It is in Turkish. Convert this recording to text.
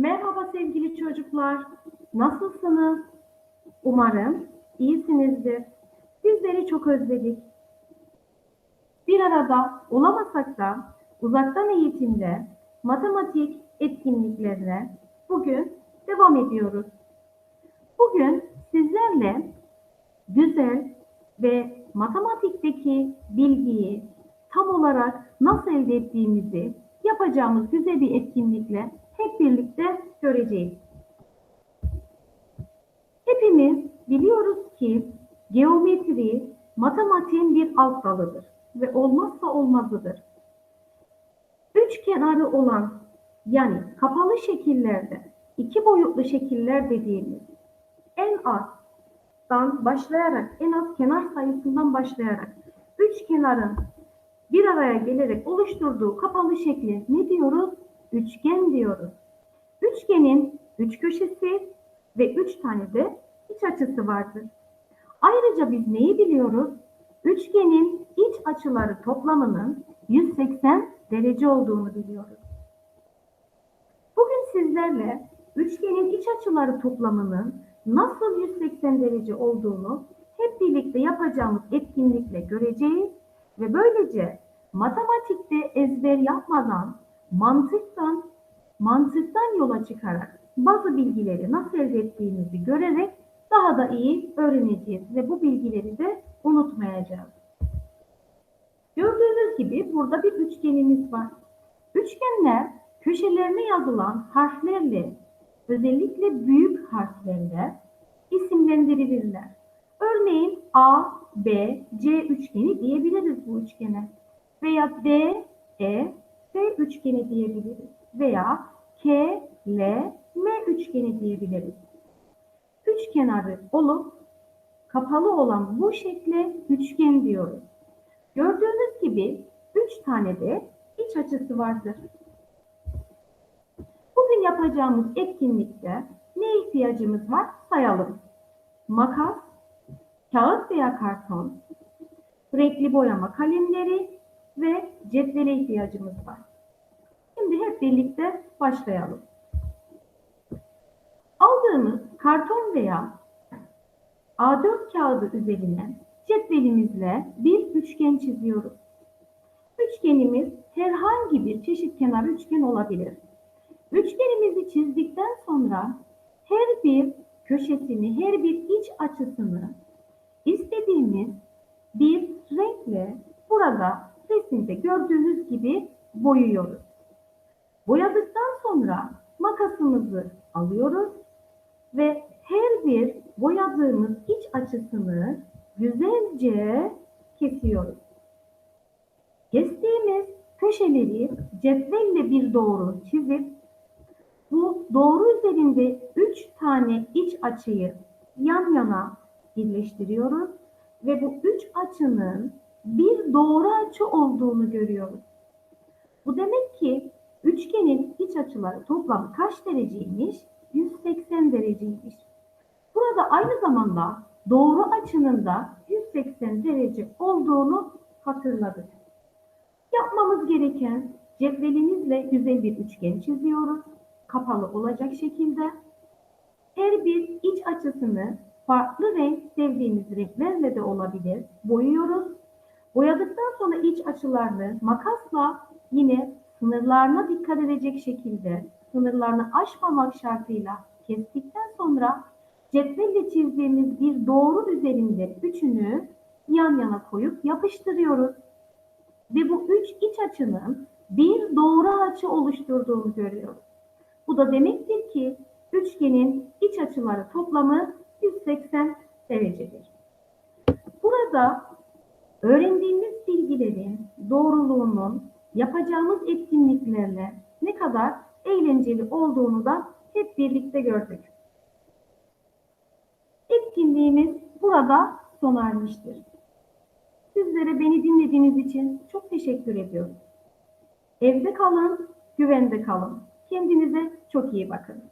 Merhaba sevgili çocuklar. Nasılsınız? Umarım iyisinizdir. Sizleri çok özledik. Bir arada olamasak da uzaktan eğitimde matematik etkinliklerine bugün devam ediyoruz. Bugün sizlerle güzel ve matematikteki bilgiyi tam olarak nasıl elde ettiğimizi yapacağımız güzel bir etkinlikle hep birlikte göreceğiz. Hepimiz biliyoruz ki geometri matematiğin bir alt dalıdır ve olmazsa olmazıdır. Üç kenarı olan yani kapalı şekillerde iki boyutlu şekiller dediğimiz en azdan başlayarak en az kenar sayısından başlayarak üç kenarın bir araya gelerek oluşturduğu kapalı şekli ne diyoruz? Üçgen diyoruz. Üçgenin üç köşesi ve üç tane de iç açısı vardır. Ayrıca biz neyi biliyoruz? Üçgenin iç açıları toplamının 180 derece olduğunu biliyoruz. Bugün sizlerle üçgenin iç açıları toplamının nasıl 180 derece olduğunu hep birlikte yapacağımız etkinlikle göreceğiz ve böylece matematikte ezber yapmadan mantıktan mantıktan yola çıkarak bazı bilgileri nasıl elde ettiğimizi görerek daha da iyi öğreneceğiz ve bu bilgileri de unutmayacağız. Gördüğünüz gibi burada bir üçgenimiz var. Üçgenler köşelerine yazılan harflerle özellikle büyük harflerle isimlendirilirler. Örneğin A, B, C üçgeni diyebiliriz bu üçgene. Veya D, E, F üçgeni diyebiliriz. Veya K, L, M üçgeni diyebiliriz. Üç kenarı olup kapalı olan bu şekle üçgen diyoruz. Gördüğünüz gibi üç tane de iç açısı vardır. Bugün yapacağımız etkinlikte ne ihtiyacımız var sayalım. Makas, kağıt veya karton, renkli boyama kalemleri ve cetvele ihtiyacımız var. Hep birlikte başlayalım. Aldığımız karton veya A4 kağıdı üzerine cetvelimizle bir üçgen çiziyoruz. Üçgenimiz herhangi bir çeşit kenar üçgen olabilir. Üçgenimizi çizdikten sonra her bir köşesini, her bir iç açısını istediğimiz bir renkle burada resimde gördüğünüz gibi boyuyoruz. Boyadıktan sonra makasımızı alıyoruz ve her bir boyadığımız iç açısını güzelce kesiyoruz. Kestiğimiz köşeleri cetvelle bir doğru çizip bu doğru üzerinde üç tane iç açıyı yan yana birleştiriyoruz ve bu üç açının bir doğru açı olduğunu görüyoruz. Bu demek ki üçgenin iç açıları toplam kaç dereceymiş? 180 dereceymiş. Burada aynı zamanda doğru açının da 180 derece olduğunu hatırladık. Yapmamız gereken cetvelimizle güzel bir üçgen çiziyoruz. Kapalı olacak şekilde. Her bir iç açısını farklı renk sevdiğimiz renklerle de olabilir. Boyuyoruz. Boyadıktan sonra iç açılarını makasla yine sınırlarına dikkat edecek şekilde sınırlarını aşmamak şartıyla kestikten sonra cetvelle çizdiğimiz bir doğru üzerinde üçünü yan yana koyup yapıştırıyoruz. Ve bu üç iç açının bir doğru açı oluşturduğunu görüyoruz. Bu da demektir ki üçgenin iç açıları toplamı 180 derecedir. Burada öğrendiğimiz bilgilerin doğruluğunun yapacağımız etkinliklerle ne kadar eğlenceli olduğunu da hep birlikte gördük. Etkinliğimiz burada sona ermiştir. Sizlere beni dinlediğiniz için çok teşekkür ediyorum. Evde kalın, güvende kalın. Kendinize çok iyi bakın.